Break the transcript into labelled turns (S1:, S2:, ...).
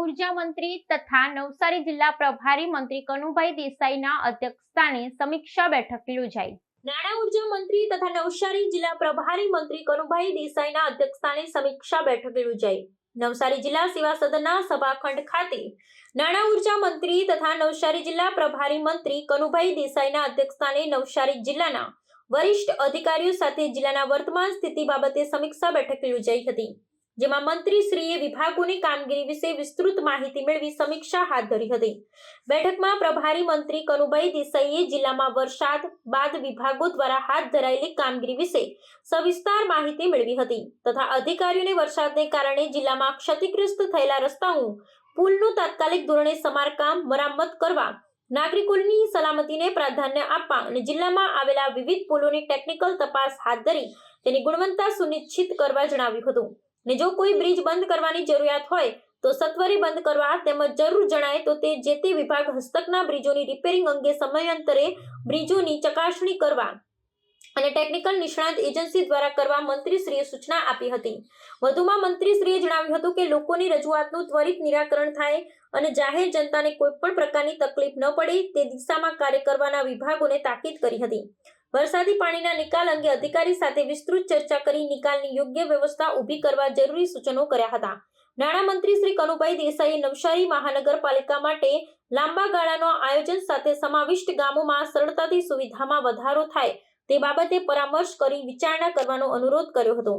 S1: ઊર્જા મંત્રી તથા નવસારી જિલ્લા પ્રભારી મંત્રી કનુભાઈ દેસાઈના અધ્યક્ષસ્થાને સમીક્ષા બેઠક યોજાઈ. નાણાં ઊર્જા મંત્રી તથા નવસારી જિલ્લા પ્રભારી મંત્રી કનુભાઈ દેસાઈના અધ્યક્ષસ્થાને સમીક્ષા બેઠક યોજાઈ. નવસારી જિલ્લા સેવા સદનના સભાખંડ ખાતે નાણાં ઊર્જા મંત્રી તથા નવસારી જિલ્લા પ્રભારી મંત્રી કનુભાઈ દેસાઈના અધ્યક્ષસ્થાને નવસારી જિલ્લાના વરિષ્ઠ અધિકારીઓ સાથે જિલ્લાના વર્તમાન સ્થિતિ બાબતે સમીક્ષા બેઠક યોજાઈ હતી. જેમાં મંત્રીશ્રીએ વિભાગોની કામગીરી વિશે વિસ્તૃત માહિતી મેળવી સમીક્ષા હાથ ધરી હતી. બેઠકમાં પ્રભારી મંત્રી કનુભાઈ દેસાઈએ જિલ્લામાં વરસાદ બાદ વિભાગો દ્વારા હાથ ધરાયેલી કામગીરી વિશે સવિસ્તાર માહિતી મેળવી હતી તથા અધિકારીઓને વરસાદને કારણે જિલ્લામાં ક્ષતિગ્રસ્ત થયેલા રસ્તાઓ, પુલનું તાત્કાલિક ધોરણે સમારકામ મરામત કરવા, નાગરિકોની સલામતીને પ્રાધાન્ય આપવા અને જિલ્લામાં આવેલા વિવિધ પુલોની ટેકનિકલ તપાસ હાથ ધરી તેની ગુણવત્તા સુનિશ્ચિત કરવા જણાવ્યું હતું. ને જો કોઈ બ્રિજ બંધ કરવાની જરૂરિયાત હોય, તો સત્વરે બંધ કરવા તેમજ જરૂર જણાય તો તે જે તે વિભાગ હસ્તકના બ્રિજોની રિપેરિંગ અંગે સમયાંતરે બ્રિજોની ચકાસણી કરવા અને ટેકનિકલ નિષ્ણાત એજન્સી દ્વારા કરવા મંત્રીશ્રીએ સૂચના આપી હતી. વધુમાં મંત્રીશ્રીએ જણાવ્યું હતું કે લોકોની રજૂઆતનું ત્વરિત નિરાકરણ થાય અને જાહેર જનતાને કોઈ પણ પ્રકારની તકલીફ ન પડે તે દિશામાં કાર્ય કરવાના વિભાગોને તાકીદ કરી હતી. વરસાદી પાણીના નિકાલ અંગે અધિકારી સાથે વિસ્તૃત ચર્ચા કરી નિકાલની યોગ્ય વ્યવસ્થા ઊભી કરવા જરૂરી સૂચનો કર્યા હતા. નાણામંત્રી શ્રી કનુભાઈ દેસાઈએ નવસારી મહાનગરપાલિકા માટે લાંબા ગાળાનો આયોજન સાથે સમાવિષ્ટ ગામોમાં સરળતાથી સુવિધામાં વધારો થાય તે બાબતે પરામર્શ કરી વિચારણા કરવાનો અનુરોધ કર્યો હતો.